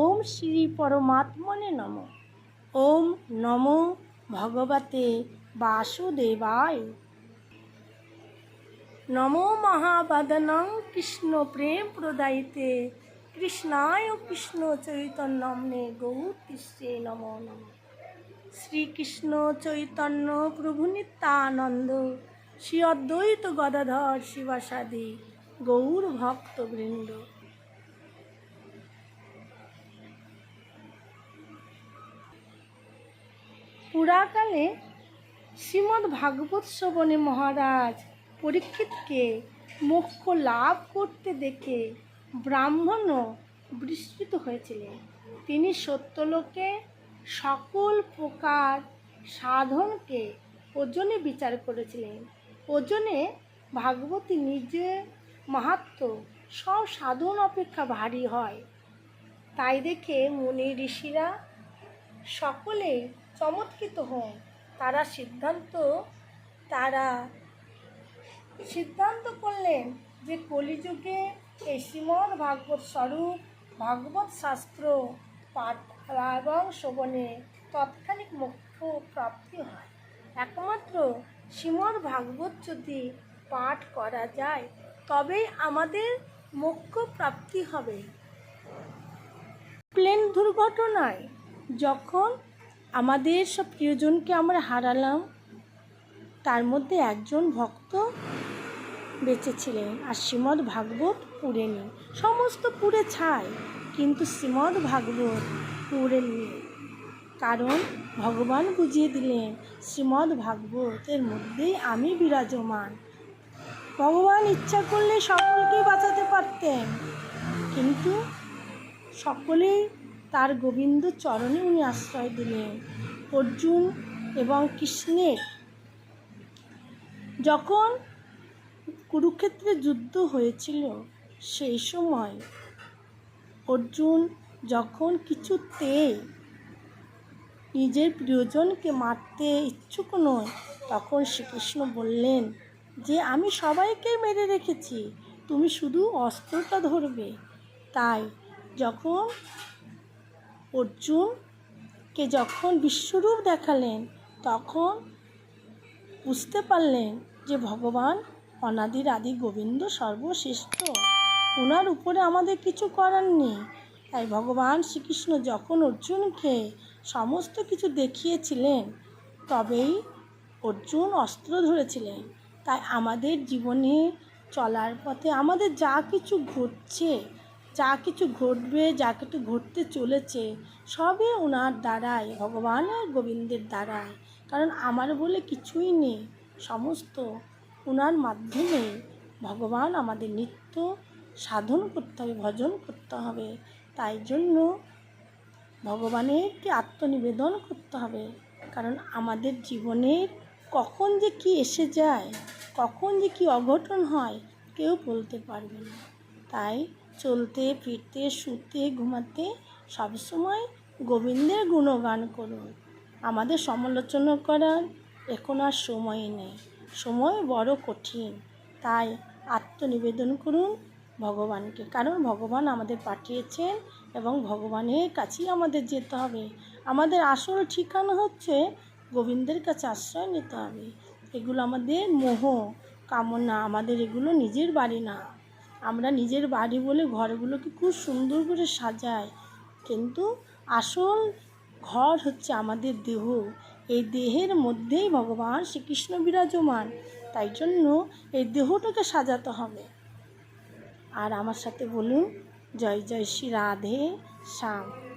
ওম শ্রী পরমাত্মনে নম। ওম নমো ভগবতে বাসুদেবায়। নমো মহাবাদনং কৃষ্ণ প্রেম প্রদায়িতে। কৃষ্ণায় কৃষ্ণ চৈতন্যমনে গৌর কৃষ্ণে নমো নম। শ্রীকৃষ্ণ চৈতন্য প্রভু নিত্যানন্দ, শ্রী অদ্বৈত গদাধর শিবাসাদি গৌর ভক্তবৃন্দ পুরাকালে শ্রীমদ্ ভাগবত শ্রবণে মহারাজ পরীক্ষিতকে মোক্ষ লাভ করতে দেখে ব্রাহ্মণও বিস্মৃত হয়েছিলেন। তিনি সত্যলোকে সকল প্রকার সাধনকে ওজনে বিচার করেছিলেন। ওজনে ভাগবতী নিজে মাহাত্ম সব সাধন অপেক্ষা ভারী হয়। তাই দেখে মুনি ঋষিরা সকলে চমৎকৃত হন। তারা সিদ্ধান্ত তারা সিদ্ধান্ত করলেন যে কলিযুগে এই শ্রীমদ্ ভাগবত স্বরূপ, ভাগবত শাস্ত্র পাঠ এবং শোভনে তৎক্ষণিক মোক্ষ প্রাপ্তি হয়। একমাত্র শ্রীমদ্ ভাগবত যদি পাঠ করা যায়, তবেই আমাদের মোক্ষ প্রাপ্তি হবে। প্লেন দুর্ঘটনায় যখন আমাদের সব প্রিয়জনকে আমরা হারালাম। তার মধ্যে একজন ভক্ত বেঁচে ছিলেন আর শ্রীমদ্ ভাগবত পুড়েনি সমস্ত পুড়ে ছাই, কিন্তু শ্রীমদ্ ভাগবত পুড়েনি কারণ ভগবান বুঝিয়ে দিলেন, শ্রীমদ্ ভাগবতের মধ্যেই আমি বিরাজমান। ভগবান ইচ্ছা করলে সকলকেই বাঁচাতে পারতেন, কিন্তু সকলেই তার গোবিন্দ চরণে উনি আশ্রয় দিলেন। অর্জুন এবং কৃষ্ণের যখন কুরুক্ষেত্রে যুদ্ধ হয়েছিল, সেই সময় অর্জুন যখন কিছুতেই নিজের প্রিয়জনকে মারতে ইচ্ছুক নয়, তখন শ্রীকৃষ্ণ বললেন, যে আমি সবাইকে মেরে রেখেছি, তুমি শুধু অস্ত্রটা ধরবে। তাই যখন অর্জুনকে যখন বিশ্বরূপ দেখালেন, তখন বুঝতে পারলেন যে ভগবান অনাদির আদি গোবিন্দ সর্বশ্রেষ্ঠ। ওনার উপরে আমাদের কিছু করার নেই। তাই ভগবান শ্রীকৃষ্ণ যখন অর্জুনকে সমস্ত কিছু দেখিয়েছিলেন, তবেই অর্জুন অস্ত্র ধরেছিলেন। তাই আমাদের জীবনে চলার পথে আমাদের যা কিছু ঘটছে যা কিছু ঘটবে, যা কিছু ঘটতে চলেছে, সবই ওনার দ্বারাই ভগবানের গোবিন্দের দ্বারাই। কারণ আমার বলে কিছুই নেই, সমস্ত ওনার মাধ্যমে ভগবান আমাদের নিত্য সাধন করতে হবে, ভজন করতে হবে। তাই জন্য ভগবানেরকে আত্মনিবেদন করতে হবে। কারণ আমাদের জীবনের কখন যে কি এসে যায়, কখন যে কি অঘটন হয়, কেউ বলতে পারবে না। তাই চলতে, ফিরতে, শুতে, ঘুমাতে সবসময় গোবিন্দের গুণগান করুন। আমাদের সমালোচনা করার এখন আর সময় নেই। সময় বড় কঠিন। তাই আত্মনিবেদন করুন ভগবানকে। কারণ ভগবান আমাদের পাঠিয়েছেন এবং ভগবানের কাছেই আমাদের যেতে হবে। আমাদের আসল ঠিকানা হচ্ছে গোবিন্দের কাছে আশ্রয় নিতে হবে। এগুলো আমাদের মোহ, কামনা। আমাদের এগুলো নিজের বাড়ি না। আমরা নিজের বাড়ি বলে ঘরগুলোকে খুব সুন্দর করে সাজাই। কিন্তু আসল ঘর হচ্ছে আমাদের দেহ। এই দেহের মধ্যেই ভগবান শ্রীকৃষ্ণ বিরাজমান। তাই জন্য এই দেহটাকে সাজাতে হবে। আর আমার সাথে বলুন, জয় জয় শ্রী রাধে, শ্যাম।